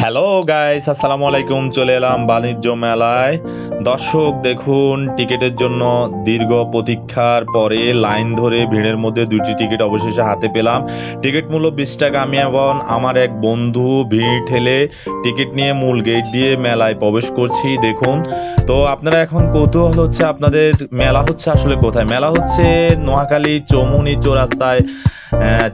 Hello guys আসসালামু আলাইকুম চলে এলাম বাণিজ্য মেলায়। দর্শক, দেখুন, টিকিটের জন্য দীর্ঘ প্রতীক্ষার পরে লাইন ধরে ভিড়ের মধ্যে দুটি টিকিট অবশেষে হাতে পেলাম। টিকিট মূল্য বিশ টাকা। আমি এবং আমার এক বন্ধু ভিড় ঠেলে টিকিট নিয়ে মূল গেট দিয়ে মেলায় প্রবেশ করছি। দেখুন, তো আপনারা এখন কৌতূহল হচ্ছে আপনাদের মেলা হচ্ছে আসলে কোথায়? মেলা হচ্ছে নোয়াখালী চৌমুনি চৌরাস্তায়।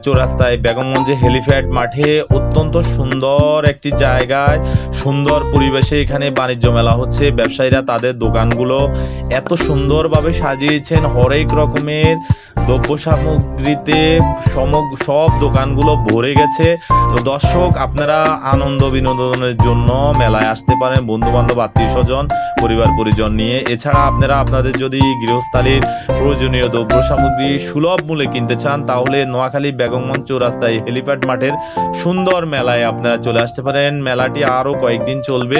চৌরাস্তায় বেগমগঞ্জে হেলিপ্যাড মাঠে অত্যন্ত সুন্দর একটি জায়গায়, সুন্দর পরিবেশে এখানে বাণিজ্য মেলা হচ্ছে। ব্যবসায়ীরা তাদের দোকানগুলো এত সুন্দরভাবে সাজিয়েছেন, হরেক রকমের দ্রব্য সামগ্রীতে সমগ সব দোকানগুলো ভরে গেছে। তো দর্শক, আপনারা আনন্দ বিনোদনের জন্য মেলায় আসতে পারেন বন্ধু বান্ধব আত্মীয় স্বজন। পরিবার পরিজন নিয়ে। এছাড়া আপনারা আপনাদের যদি গৃহস্থালীর প্রয়োজনীয় দ্রব্য সামগ্রী সুলভ মূল্যে কিনতে চান, তাহলে নোয়াখালী বেগমগঞ্জ চৌরাস্তায় হেলিপ্যাড মাঠের সুন্দর মেলায় আপনারা চলে আসতে পারেন। মেলাটি আরও কয়েকদিন চলবে।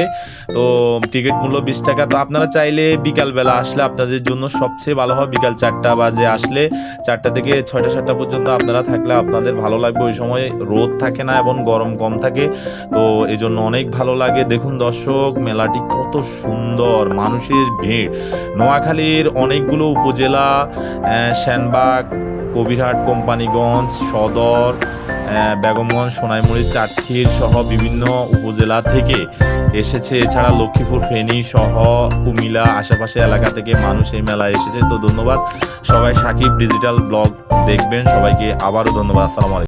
তো টিকিট মূল্য বিশ টাকা। তো আপনারা চাইলে বিকাল বেলা আসলে আপনাদের জন্য সবচেয়ে ভালো হয় বিকাল চারটা বাজে আসলে। চারটা থেকে ছয়টা, সাতটা পর্যন্ত আপনারা থাকলে আপনাদের ভালো লাগবে। ওই সময় রোদ থাকে না এবং গরম কম থাকে। তো এই জন্য অনেক ভালো লাগে। দেখুন দর্শক, মেলাটি কত সুন্দর। মানুষের ভিড়। নোয়াখালীর অনেকগুলো উপজেলা আহ, সেনবাগ কবিরহাট কোম্পানিগঞ্জ সদর বেগমগঞ্জ সোনাইমুড়ি চাটখিল সহ বিভিন্ন উপজেলা থেকে এসেছে। এছাড়া লক্ষ্মীপুর ফেনী সহ কুমিল্লা আশেপাশে এলাকা থেকে মানুষ এই মেলায় এসেছে। তো ধন্যবাদ। সবাই সাকিব ডিজিটাল ব্লগ দেখবেন। সবাইকে আবারও ধন্যবাদ। আসসালামু আলাইকুম।